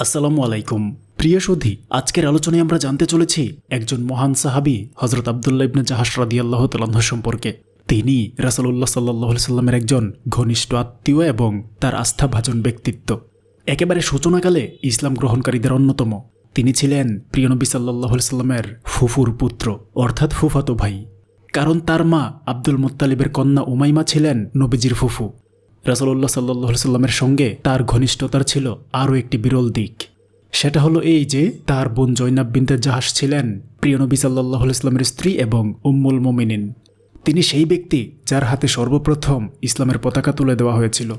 আসসালামু আলাইকুম। প্রিয় সুধী, আজকের আলোচনায় আমরা জানতে চলেছি একজন মহান সাহাবি হজরত আবদুল্লাহ ইবনে জাহাস রাদি আল্লাহ তালাহ সম্পর্কে। তিনি রাসলুল্লাহ সাল্লাহ সাল্লামের একজন ঘনিষ্ঠ আত্মীয় এবং তার আস্থাভাজন ব্যক্তিত্ব। একেবারে সূচনাকালে ইসলাম গ্রহণকারীদের অন্যতম। তিনি ছিলেন প্রিয়নবী সাল্লাহ সাল্লামের ফুফুর পুত্র, অর্থাৎ ফুফাতো ভাই। কারণ তার মা আব্দুল মুত্তালিবের কন্যা উমাইমা ছিলেন নবীজির ফুফু। রাসলুল্লাহ সাল্লাহ সাল্লামের সঙ্গে তার ঘনিষ্ঠতার ছিল আরও একটি বিরল দিক। সেটা হলো এই যে তার বোন জৈনাব বিনতে জাহাস ছিলেন প্রিয় নবী সাল্লাহ ইসলামের স্ত্রী এবং উম্মুল মোমিনিন। তিনি সেই ব্যক্তি যার হাতে সর্বপ্রথম ইসলামের পতাকা তুলে দেওয়া হয়েছিল।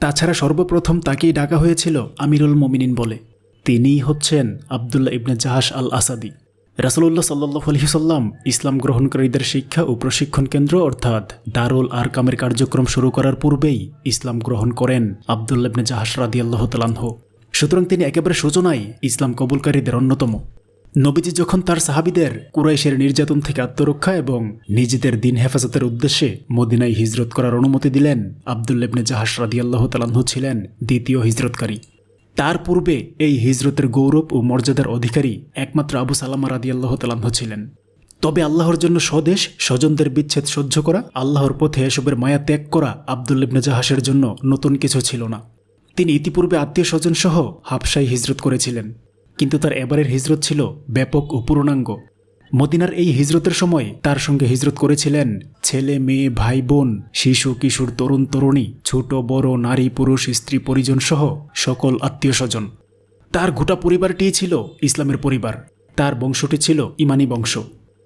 তাছাড়া সর্বপ্রথম তাকেই ডাকা হয়েছিল আমিরুল মোমিনিন বলে। তিনিই হচ্ছেন আবদুল্লাহ ইবনে জাহাস আল আসাদি রাসুল্লাহ সাল্লাহ আলহিসাল্লাম ইসলাম গ্রহণকারীদের শিক্ষা ও প্রশিক্ষণ কেন্দ্র অর্থাৎ দারুল আরকামের কার্যক্রম শুরু করার পূর্বেই ইসলাম গ্রহণ করেন আবদুল্লাহ ইবনে জাহাস রাদি আল্লাহ তালাহ সুতরাং তিনি একেবারে সূচনায় ইসলাম কবুলকারীদের অন্যতম। নবীজি যখন তার সাহাবিদের কুরাইশের নির্যাতন থেকে আত্মরক্ষা এবং নিজেদের দিন হেফাজতের উদ্দেশ্যে মদিনায় হিজরত করার অনুমতি দিলেন আবদুল্লেবনে জাহাস রাদিয়াল্লাহ তালাহ ছিলেন দ্বিতীয় হিজরতকারী। তার পূর্বে এই হিজরতের গৌরব ও মর্যাদার অধিকারী একমাত্র আবু সালামা রাদিয়াল্লাহ তালাহ ছিলেন। তবে আল্লাহর জন্য স্বদেশ, স্বজনদের বিচ্ছেদ সহ্য করা, আল্লাহর পথে এসবের মায়া ত্যাগ করা আবদুল্লেবনে জাহাসের জন্য নতুন কিছু ছিল না। তিনি ইতিপূর্বে আত্মীয় স্বজন সহ হিজরত করেছিলেন। কিন্তু তার এবারের হিজরত ছিল ব্যাপক ও পূর্ণাঙ্গ। মদিনার এই হিজরতের সময় তার সঙ্গে হিজরত করেছিলেন ছেলে, মেয়ে, ভাই, বোন, শিশু, কিশোর, তরুণ, তরুণী, ছোট, বড়, নারী, পুরুষ, স্ত্রী, পরিজন সহ সকল আত্মীয় স্বজন তার গোটা পরিবারটিই ছিল ইসলামের পরিবার। তার বংশটি ছিল ইমানি বংশ।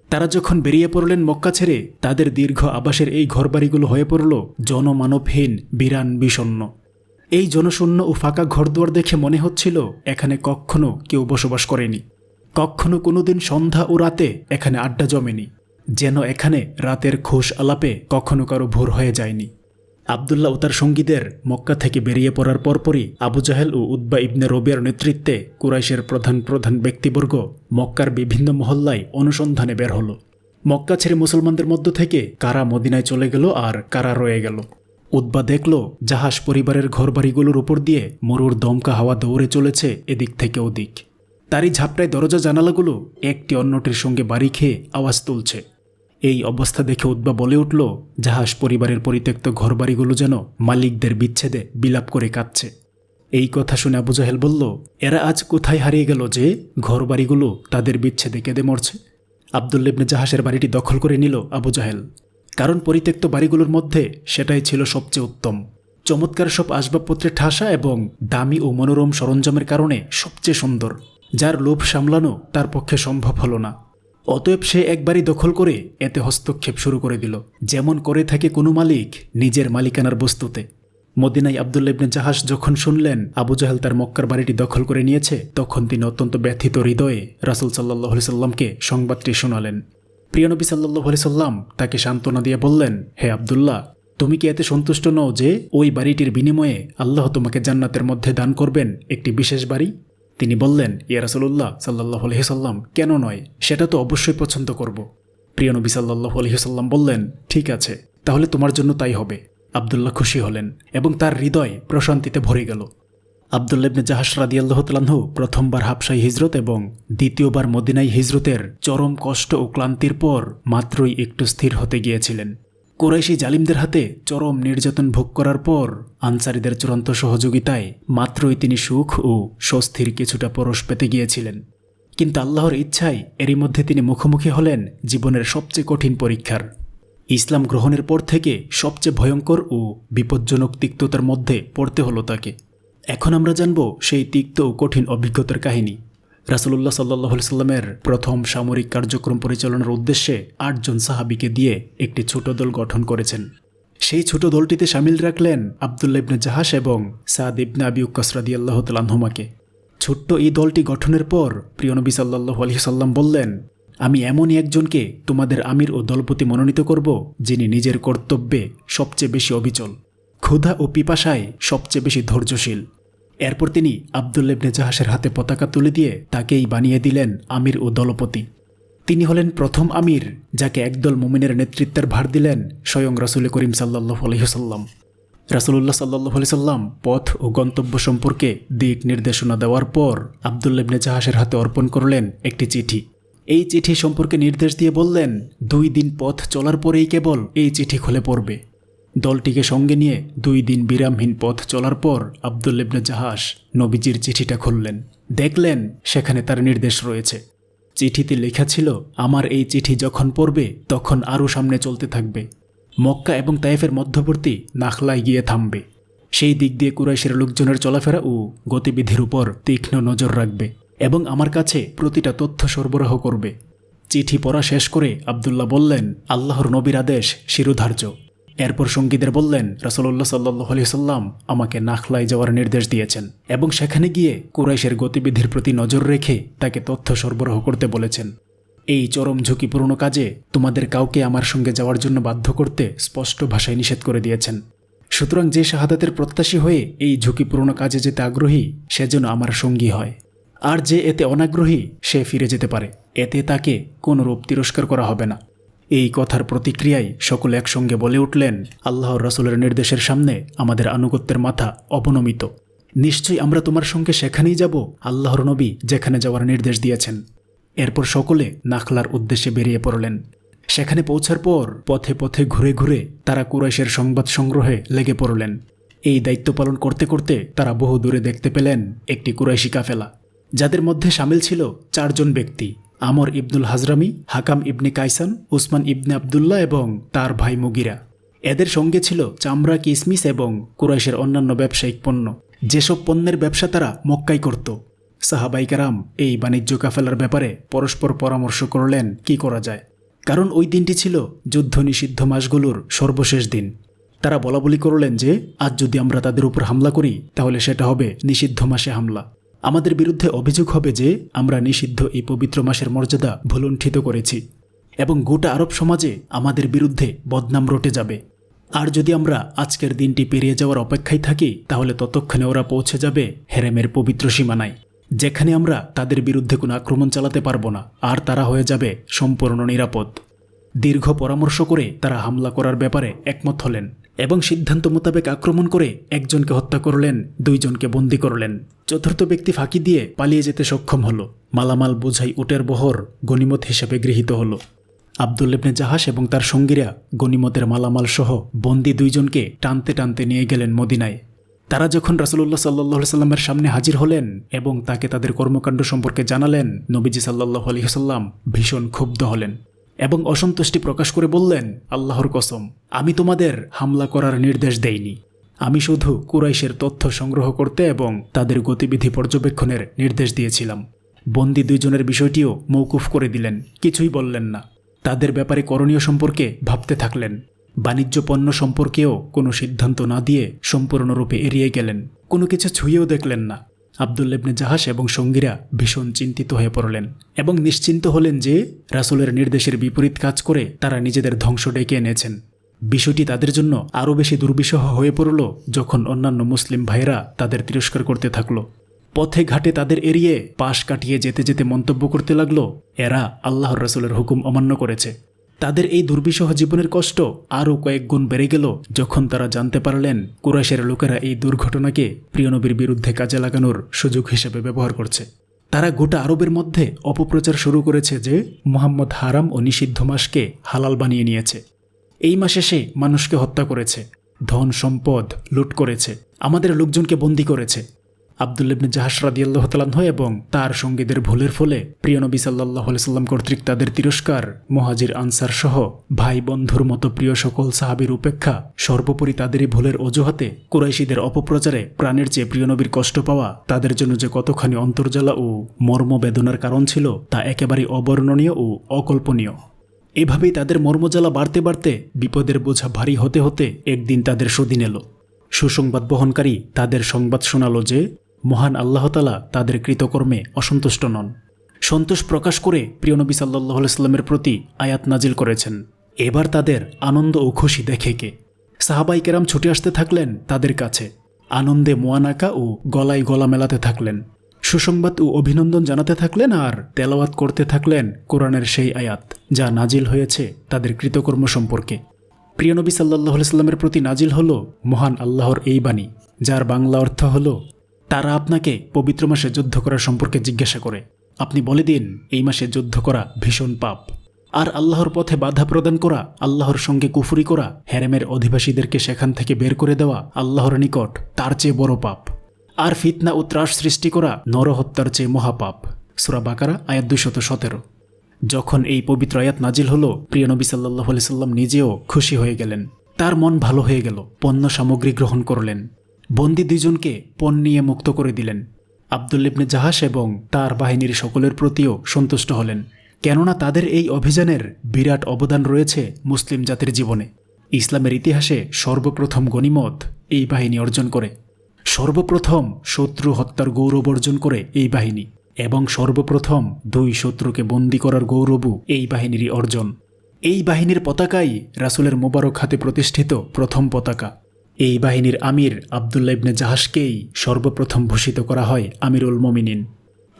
তারা যখন বেরিয়ে পড়লেন মক্কা ছেড়ে, তাদের দীর্ঘ আবাসের এই ঘরবাড়িগুলো হয়ে পড়ল জনমানবহীন, বিরান বিষণ্ন এই জনশূন্য ও ফাঁকা ঘরদুয়ার দেখে মনে হচ্ছিল, এখানে কখনো কেউ বসবাস করেনি। কখনো কোনোদিন সন্ধ্যা ও রাতে এখানে আড্ডা জমেনি। যেন এখানে রাতের খোশ আলাপে কখনো কারও ভোর হয়ে যায়নি। আবদুল্লাহ ও তার সঙ্গীদের মক্কা থেকে বেরিয়ে পড়ার পরপরই আবু জাহেল ও উদ্বা ইবনে রবিয়ার নেতৃত্বে কুরাইশের প্রধান প্রধান ব্যক্তিবর্গ মক্কার বিভিন্ন মহল্লায় অনুসন্ধানে বের হলো। মক্কা ছেড়ে মুসলমানদের মধ্য থেকে কারা মদিনায় চলে গেল আর কারা রয়ে গেল। উদ্বা দেখল জাহাজ পরিবারের ঘরবাড়িগুলোর উপর দিয়ে মরুর দমকা হাওয়া দৌড়ে চলেছে এদিক থেকে ওদিক। তারই ঝাপটায় দরজা জানালাগুলো একটি অন্যটির সঙ্গে বাড়ি খেয়ে আওয়াজ তুলছে। এই অবস্থা দেখে উদ্বা বলে উঠল, জাহাজ পরিবারের পরিত্যক্ত ঘরবাড়িগুলো যেন মালিকদের বিচ্ছেদে বিলাপ করে কাঁদছে। এই কথা শুনে আবু জাহেল বলল, এরা আজ কোথায় হারিয়ে গেল যে ঘরবাড়িগুলো তাদের বিচ্ছেদে কেঁদে মরছে? আবদুল্লেবনে জাহাজের বাড়িটি দখল করে নিল আবু জাহেল। কারণ পরিত্যক্ত বাড়িগুলোর মধ্যে সেটাই ছিল সবচেয়ে উত্তম। চমৎকার সব আসবাবপত্রের ঠাসা এবং দামি ও মনোরম সরঞ্জামের কারণে সবচেয়ে সুন্দর। যার লোভ সামলানো তার পক্ষে সম্ভব হলো না। অতএব সে একবারই দখল করে এতে হস্তক্ষেপ শুরু করে দিল। যেমন করে থাকে কোনো মালিক নিজের মালিকানার বস্তুতে। মদিনাই আবদুল্লাবনে জাহাজ যখন শুনলেন আবু জাহেল তার মক্কার বাড়িটি দখল করে নিয়েছে, তখন তিনি অত্যন্ত ব্যথিত হৃদয়ে রাসুল সাল্লাহ সাল্লামকে সংবাদটি শোনালেন। প্রিয়নবী সাল্লাহ সাল্লাম তাকে সান্ত্বনা দিয়ে বললেন, হে আবদুল্লাহ, তুমি কি এতে সন্তুষ্ট নও যে ওই বাড়িটির বিনিময়ে আল্লাহ তোমাকে জান্নাতের মধ্যে দান করবেন একটি বিশেষ বাড়ি? তিনি বললেন ইয়া রাসুল্লাহ সাল্লাহ আলহিসাল্লাম কেন নয়? সেটা তো অবশ্যই পছন্দ করব। প্রিয়নবী সাল্লাহ আলহিসাল্লাম বললেন, ঠিক আছে, তাহলে তোমার জন্য তাই হবে। আবদুল্লাহ খুশি হলেন এবং তার হৃদয় প্রশান্তিতে ভরে গেল। আবদুল্লেবনে জাহাস রাদি আল্লাহ তালাহু প্রথমবার হাফসাই হিজরত এবং দ্বিতীয়বার মদিনাই হিজরতের চরম কষ্ট ও ক্লান্তির পর মাত্রই একটু স্থির হতে গিয়েছিলেন। কোরাইশি জালিমদের হাতে চরম নির্যাতন ভোগ করার পর আনসারিদের চূড়ান্ত সহযোগিতায় মাত্রই তিনি সুখ ও স্বস্তির কিছুটা পরশ পেতে গিয়েছিলেন। কিন্তু আল্লাহর ইচ্ছায় এরই মধ্যে তিনি মুখোমুখি হলেন জীবনের সবচেয়ে কঠিন পরীক্ষার। ইসলাম গ্রহণের পর থেকে সবচেয়ে ভয়ঙ্কর ও বিপজ্জনক তিক্ততার মধ্যে পড়তে হলো তাকে। এখন আমরা জানব সেই তিক্ত ও কঠিন অভিজ্ঞতার কাহিনী। রাসুল্লাহ সাল্লাহ সাল্লামের প্রথম সামরিক কার্যক্রম পরিচালনার উদ্দেশ্যে আটজন সাহাবিকে দিয়ে একটি ছোট দল গঠন করেছেন। সেই ছোট দলটিতে সামিল রাখলেন আবদুল্লা ইবনে জাহাস এবং সাদ ইবনে আবি উক্কাসরাদি আল্লাহ তালাহমাকে ছোট্ট এই দলটি গঠনের পর প্রিয়নবী সাল্লাহ আলহিসাল্লাম বললেন, আমি এমনই একজনকে তোমাদের আমির ও দলপতি মনোনীত করব, যিনি নিজের কর্তব্যে সবচেয়ে বেশি অবিচল। ক্ষুধা ও পিপাসায় সবচেয়ে বেশি ধৈর্যশীল। এরপর তিনি আবদুল্লেবনে জাহাসের হাতে পতাকা তুলে দিয়ে তাকেই বানিয়ে দিলেন আমির ও দলপতি। তিনি হলেন প্রথম আমির যাকে একদল মোমিনের নেতৃত্বের ভার দিলেন স্বয়ং রসুল করিম সাল্লাহ আলহিহসাল্লাম রাসুলুল্লাহ সাল্লাহ সাল্লাম পথ ও গন্তব্য সম্পর্কে দিক নির্দেশনা দেওয়ার পর আবদুল্লাবনে জাহাসের হাতে অর্পণ করলেন একটি চিঠি। এই চিঠি সম্পর্কে নির্দেশ দিয়ে বললেন, দুই দিন পথ চলার পরেই কেবল এই চিঠি খুলে পড়বে। দলটিকে সঙ্গে নিয়ে দুই দিন বিরামহীন পথ চলার পর আবদুল্লেবনে জাহাস নবীজির চিঠিটা খুললেন। দেখলেন সেখানে তার নির্দেশ রয়েছে। চিঠিতে লেখা ছিল, আমার এই চিঠি যখন পড়বে, তখন আরও সামনে চলতে থাকবে। মক্কা এবং তাইফের মধ্যবর্তী নাখলায় গিয়ে থামবে। সেই দিক দিয়ে কুরাইশের লোকজনের চলাফেরা ও গতিবিধির উপর তীক্ষ্ণ নজর রাখবে এবং আমার কাছে প্রতিটা তথ্য সরবরাহ করবে। চিঠি পড়া শেষ করে আবদুল্লাহ বললেন, আল্লাহর নবীর আদেশ শিরোধার্য। এরপর সঙ্গীদের বললেন, রাসলল্লাহ সাল্লাহ সাল্লাম আমাকে নাখলায় যাওয়ার নির্দেশ দিয়েছেন এবং সেখানে গিয়ে কুরাইশের গতিবিধির প্রতি নজর রেখে তাকে তথ্য সরবরাহ করতে বলেছেন। এই চরম ঝুঁকিপূর্ণ কাজে তোমাদের কাউকে আমার সঙ্গে যাওয়ার জন্য বাধ্য করতে স্পষ্ট ভাষায় নিষেধ করে দিয়েছেন। সুতরাং যে শাহাদাতের প্রত্যাশী হয়ে এই ঝুঁকিপূর্ণ কাজে যেতে আগ্রহী, সে যেন আমার সঙ্গী হয়। আর যে এতে অনাগ্রহী, সে ফিরে যেতে পারে। এতে তাকে কোনরূপ তিরস্কার করা হবে না। এই কথার প্রতিক্রিয়ায় সকলে একসঙ্গে বলে উঠলেন আল্লাহর রসুলের নির্দেশের সামনে আমাদের আনুগত্যের মাথা অবনমিত। নিশ্চয়ই আমরা তোমার সঙ্গে সেখানেই যাব, আল্লাহর নবী যেখানে যাওয়ার নির্দেশ দিয়েছেন। এরপর সকলে নাখলার উদ্দেশ্যে বেরিয়ে পড়লেন। সেখানে পৌঁছার পর পথে পথে ঘুরে ঘুরে তারা কুরাইশের সংবাদ সংগ্রহে লেগে পড়লেন। এই দায়িত্ব পালন করতে করতে তারা বহু দূরে দেখতে পেলেন একটি কুরাইশি কাফেলা। যাদের মধ্যে সামিল ছিল চারজন ব্যক্তি। আমর ইবনুল হাজরামি, হাকাম ইবনে কাইসান উসমান ইবনে আবদুল্লাহ এবং তার ভাই মুগিরা। এদের সঙ্গে ছিল চামড়া, কিসমিস এবং কুরাইশের অন্যান্য ব্যবসায়িক পণ্য। যেসব পণ্যের ব্যবসা তারা মক্কাই করত। সাহাবাইকারাম এই বাণিজ্য কাফেলার ব্যাপারে পরস্পর পরামর্শ করলেন, কি করা যায়? কারণ ওই দিনটি ছিল যুদ্ধ নিষিদ্ধ মাসগুলোর সর্বশেষ দিন। তারা বলাবলি করলেন যে, আজ যদি আমরা তাদের উপর হামলা করি, তাহলে সেটা হবে নিষিদ্ধ মাসে হামলা। আমাদের বিরুদ্ধে অভিযোগ হবে যে আমরা নিষিদ্ধ এই পবিত্র মাসের মর্যাদা ভুলুণ্ঠিত করেছি এবং গোটা আরব সমাজে আমাদের বিরুদ্ধে বদনাম রটে যাবে। আর যদি আমরা আজকের দিনটি পেরিয়ে যাওয়ার অপেক্ষায় থাকি, তাহলে ততক্ষণে ওরা পৌঁছে যাবে হেরেমের পবিত্র সীমানায়, যেখানে আমরা তাদের বিরুদ্ধে কোনো আক্রমণ চালাতে পারব না, আর তারা হয়ে যাবে সম্পূর্ণ নিরাপদ। দীর্ঘ পরামর্শ করে তারা হামলা করার ব্যাপারে একমত হলেন। এবং সিদ্ধান্ত মোতাবেক আক্রমণ করে একজনকে হত্যা করলেন, দুইজনকে বন্দি করলেন। চতুর্থ ব্যক্তি ফাঁকি দিয়ে পালিয়ে যেতে সক্ষম হলো। মালামাল বোঝাই উটের বহর গনিমত হিসেবে গৃহীত হলো। আবদুল ইবনে জাহাস এবং তার সঙ্গীরা গনিমতের মালামাল সহ বন্দি দুইজনকে টানতে টানতে নিয়ে গেলেন মদিনায়। তারা যখন রাসুল্লাহ সাল্লাহ সাল্লামের সামনে হাজির হলেন এবং তাকে তাদের কর্মকাণ্ড সম্পর্কে জানালেন, নবীজি সাল্লাহ আলহিহাল্লাম ভীষণ ক্ষুব্ধ হলেন। এবং অসন্তুষ্টি প্রকাশ করে বললেন, আল্লাহর কসম, আমি তোমাদের হামলা করার নির্দেশ দেইনি। আমি শুধু কুরাইশের তথ্য সংগ্রহ করতে এবং তাদের গতিবিধি পর্যবেক্ষণের নির্দেশ দিয়েছিলাম। বন্দি দুইজনের বিষয়টিও মৌকুফ করে দিলেন, কিছুই বললেন না। তাদের ব্যাপারে করণীয় সম্পর্কে ভাবতে থাকলেন। বাণিজ্য পণ্য সম্পর্কেও কোনো সিদ্ধান্ত না দিয়ে সম্পূর্ণরূপে এড়িয়ে গেলেন। কোনো কিছু ছুঁয়েও দেখলেন না। আবদুল্লেবনে জাহাস এবং সঙ্গীরা ভীষণ চিন্তিত হয়ে পড়লেন এবং নিশ্চিন্ত হলেন যে রাসুলের নির্দেশের বিপরীত কাজ করে তারা নিজেদের ধ্বংস ডেকে এনেছেন। বিষয়টি তাদের জন্য আরও বেশি দুর্বিষহ হয়ে পড়ল যখন অন্যান্য মুসলিম ভাইরা তাদের তিরস্কার করতে থাকল। পথে ঘাটে তাদের এড়িয়ে পাশ কাটিয়ে যেতে যেতে মন্তব্য করতে লাগল, এরা আল্লাহর রসুলের হুকুম অমান্য করেছে। তাদের এই দুর্বিষহ জীবনের কষ্ট আরও কয়েক গুণ বেড়ে গেল যখন তারা জানতে পারলেন কুরাইশের লোকেরা এই দুর্ঘটনাকে প্রিয়নবীর বিরুদ্ধে কাজে লাগানোর সুযোগ হিসেবে ব্যবহার করছে। তারা গোটা আরবের মধ্যে অপপ্রচার শুরু করেছে যে মোহাম্মদ হারাম ও নিষিদ্ধ মাসকে হালাল বানিয়ে নিয়েছে। এই মাসে সে মানুষকে হত্যা করেছে, ধন সম্পদ লুট করেছে, আমাদের লোকজনকে বন্দি করেছে। আবদুল্লিবনে জাহাস রাদিয়াল্লাহ তালাহ এবং তার সঙ্গীদের ভুলের ফলে প্রিয় নবী সাল্লাহ সাল্লাম কর্তৃক তাদের তিরস্কার, মহাজির, আনসার সহ ভাই বন্ধুর মতো প্রিয় সকল সাহাবির উপেক্ষা সর্বোপরি তাদেরই ভুলের অজুহাতে কুরাইশিদের অপপ্রচারে প্রাণের চেয়ে প্রিয় নবীর কষ্ট পাওয়া তাদের জন্য যে কতখানি অন্তর্জালা ও মর্মবেদনার কারণ ছিল তা একেবারেই অবর্ণনীয় ও অকল্পনীয়। এভাবেই তাদের মর্মজ্বালা বাড়তে বাড়তে বিপদের বোঝা ভারী হতে হতে একদিন তাদের সুদিন এলো। সুসংবাদ বহনকারী তাদের সংবাদ শোনালো যে মহান আল্লাহতালা তাদের কৃতকর্মে অসন্তুষ্ট নন। সন্তোষ প্রকাশ করে প্রিয়নবী সাল্লাহ সাল্লামের প্রতি আয়াত নাজিল করেছেন। এবার তাদের আনন্দ ও খুশি দেখে কে? সাহাবাই কেরাম ছুটে আসতে থাকলেন তাদের কাছে। আনন্দে মোয়ানাকা ও গলায় গলা মেলাতে থাকলেন। সুসংবাদ ও অভিনন্দন জানাতে থাকলেন আর তেলাওয়াত করতে থাকলেন কোরআনের সেই আয়াত, যা নাজিল হয়েছে তাদের কৃতকর্ম সম্পর্কে। প্রিয়নবী সাল্লাহ সাল্লামের প্রতি নাজিল হল মহান আল্লাহর এই বাণী, যার বাংলা অর্থ হল তারা আপনাকে পবিত্র মাসে যুদ্ধ করার সম্পর্কে জিজ্ঞাসা করে। আপনি বলে দিন, এই মাসে যুদ্ধ করা ভীষণ পাপ। আর আল্লাহর পথে বাধা প্রদান করা, আল্লাহর সঙ্গে কুফুরি করা হ্যারেমের অধিবাসীদেরকে সেখান থেকে বের করে দেওয়া আল্লাহর নিকট তার চেয়ে বড় পাপ। আর ফিতনা ও ত্রাস সৃষ্টি করা নরহত্যার চেয়ে মহাপাপ। সুরা বাকারা, আয়াত দুশত সতেরো। যখন এই পবিত্র আয়াত নাজিল হলো, প্রিয় নবী সাল্লাহ সাল্লাম নিজেও খুশি হয়ে গেলেন। তার মন ভালো হয়ে গেল, পণ্য সামগ্রী গ্রহণ করলেন। বন্দি দুইজনকে পণ নিয়ে মুক্ত করে দিলেন। আবদুল্লিবনে জাহাস এবং তার বাহিনীর সকলের প্রতিও সন্তুষ্ট হলেন, কেননা তাদের এই অভিযানের বিরাট অবদান রয়েছে মুসলিম জাতির জীবনে। ইসলামের ইতিহাসে সর্বপ্রথম গণিমত এই বাহিনী অর্জন করে। সর্বপ্রথম শত্রু হত্যার গৌরব অর্জন করে এই বাহিনী এবং সর্বপ্রথম দুই শত্রুকে বন্দী করার গৌরবও এই বাহিনীরই অর্জন। এই বাহিনীর পতাকাই রাসুলের মোবারক হাতে প্রতিষ্ঠিত প্রথম পতাকা। এই বাহিনীর আমির আবদুল্লা ইবনে জাহাজকেই সর্বপ্রথম ভূষিত করা হয় আমিরুল মমিনিন।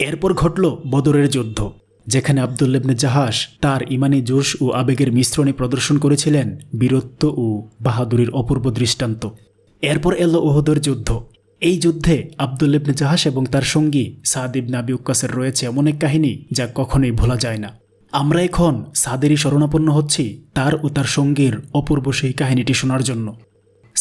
এরপর ঘটল বদরের যুদ্ধ, যেখানে আবদুল্লেবনে জাহাজ তার ইমানি জোশ ও আবেগের মিশ্রণে প্রদর্শন করেছিলেন বীরত্ব ও বাহাদুরির অপূর্ব দৃষ্টান্ত। এরপর এলো ওহদের যুদ্ধ। এই যুদ্ধে আবদুল্লেবনে জাহাজ এবং তার সঙ্গী সাদ ইবনে আবি উক্কাসের রয়েছে এমন এক কাহিনী যা কখনোই ভোলা যায় না। আমরা এখন সাদেরই শরণাপন্ন হচ্ছি তার ও তার সঙ্গীর অপূর্ব সেই কাহিনীটি শোনার জন্য।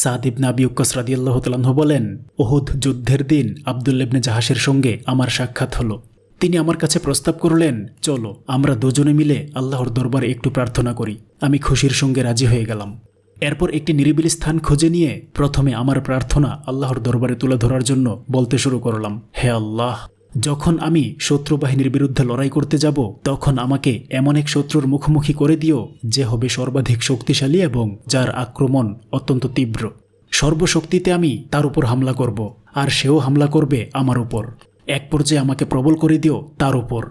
সাদ ইবনে আবি রাদিয়াল্লাহ বলেন, ওহুদ যুদ্ধের দিন আবদুল্লেবনে জাহাসের সঙ্গে আমার সাক্ষাৎ হলো। তিনি আমার কাছে প্রস্তাব করলেন, চলো, আমরা দুজনে মিলে আল্লাহর দরবারে একটু প্রার্থনা করি। আমি খুশির সঙ্গে রাজি হয়ে গেলাম। এরপর একটি নিরিবিলি স্থান খুঁজে নিয়ে প্রথমে আমার প্রার্থনা আল্লাহর দরবারে তুলে ধরার জন্য বলতে শুরু করলাম। হে আল্লাহ যখন আমি শত্রু বাহিনীর বিরুদ্ধে লড়াই করতে যাব, তখন আমাকে এমন এক শত্রুর মুখোমুখি করে দিও, যে হবে সর্বাধিক শক্তিশালী এবং যার আক্রমণ অত্যন্ত তীব্র। সর্বশক্তিতে আমি তার উপর হামলা করব, আর সেও হামলা করবে আমার উপর। এক পর্যায়ে আমাকে প্রবল করে দিও তার উপর,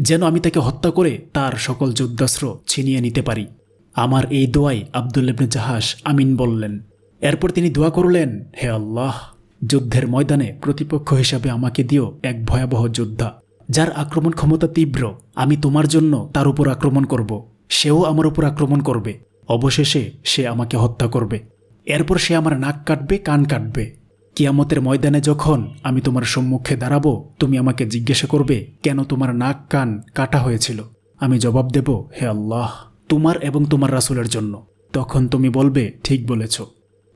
যেন আমি তাকে হত্যা করে তার সকল যুদ্ধাস্ত্র ছিনিয়ে নিতে পারি। আমার এই দোয়াই আবদুল্লেবনে জাহাজ আমিন বললেন। এরপর তিনি দোয়া করলেন, হে আল্লাহ যুদ্ধের ময়দানে প্রতিপক্ষ হিসাবে আমাকে দিও এক ভয়াবহ যোদ্ধা, যার আক্রমণ ক্ষমতা তীব্র। আমি তোমার জন্য তার উপর আক্রমণ করব। সেও আমার উপর আক্রমণ করবে। অবশেষে সে আমাকে হত্যা করবে। এরপর সে আমার নাক কাটবে, কান কাটবে। কিয়ামতের ময়দানে যখন আমি তোমার সম্মুখে দাঁড়াবো, তুমি আমাকে জিজ্ঞাসা করবে, কেন তোমার নাক, কান কাটা হয়েছিল? আমি জবাব দেব, হে আল্লাহ, তোমার এবং তোমার রাসুলের জন্য। তখন তুমি বলবে, ঠিক বলেছ।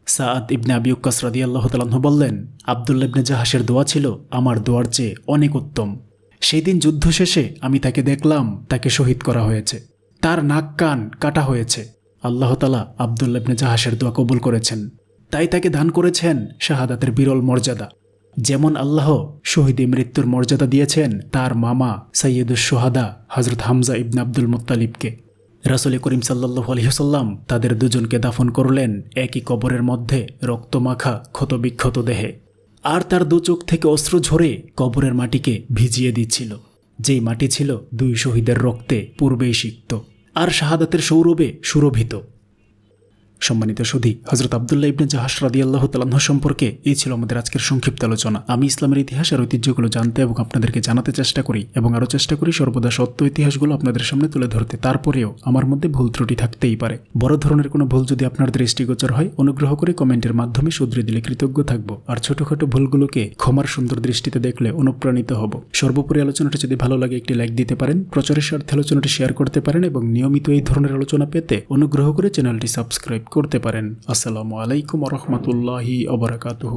সাদ ইবনে আবি উক্কাস রাদিয়াল্লাহু তাআলা বললেন আবদুল্লা ইবনে জাহাসের দোয়া ছিল আমার দোয়ার চেয়ে অনেক উত্তম। সেই দিন যুদ্ধ শেষে আমি তাকে দেখলাম, তাকে শহীদ করা হয়েছে। তার নাক কান কাটা হয়েছে। আল্লাহ তালা আবদুল্লা ইবনে জাহাসের দোয়া কবুল করেছেন। তাই তাকে দান করেছেন শাহাদাতের বিরল মর্যাদা। যেমন আল্লাহ শহীদে মৃত্যুর মর্যাদা দিয়েছেন তার মামা সৈয়দুল সোহাদা হজরত হামজা ইবন আব্দুল মুত্তালিবকে। রাসুল করিম সাল্লাহ আলহিহসাল্লাম তাদের দুজনকে দাফন করলেন একই কবরের মধ্যে রক্তমাখা, ক্ষতবিক্ষত দেহে। আর তার দু চোখ থেকে অস্ত্র ঝরে কবরের মাটিকে ভিজিয়ে দিচ্ছিল। যেই মাটি ছিল দুই শহীদের রক্তে পূর্বেই সিক্ত। আর শাহাদাতের সৌরভে সুরভিত। সম্মানিত সুধী হজরত আবদুল্লাহ ইবনে জাহাস রাদি আল্লাহ তালাহ সম্পর্কে এই ছিল আমাদের আজকের সংক্ষিপ্ত আলোচনা। আমি ইসলামের ইতিহাস আর ঐতিহ্যগুলো জানতে এবং আপনাদেরকে জানাতে চেষ্টা করি এবং আরও চেষ্টা করি সর্বদা সত্য ইতিহাসগুলো আপনাদের সামনে তুলে ধরতে। তারপরেও আমার মধ্যে ভুল ত্রুটি থাকতেই পারে। বড় ধরনের কোনো ভুল যদি আপনার দৃষ্টিগোচর হয়, অনুগ্রহ করে কমেন্টের মাধ্যমে শুধরে দিলে কৃতজ্ঞ থাকব। আর ছোটখাটো ভুলগুলোকে ক্ষমার সুন্দর দৃষ্টিতে দেখলে অনুপ্রাণিত হব। সর্বোপরি আলোচনাটা যদি ভালো লাগে, একটি লাইক দিতে পারেন, প্রচারের স্বার্থে আলোচনাটি শেয়ার করতে পারেন এবং নিয়মিত এই ধরনের আলোচনা পেতে অনুগ্রহ করে চ্যানেলটি সাবস্ক্রাইব করতে পারেন। আসসালামু আলাইকুম রহমতুল্লাহি অবরাকাতুহ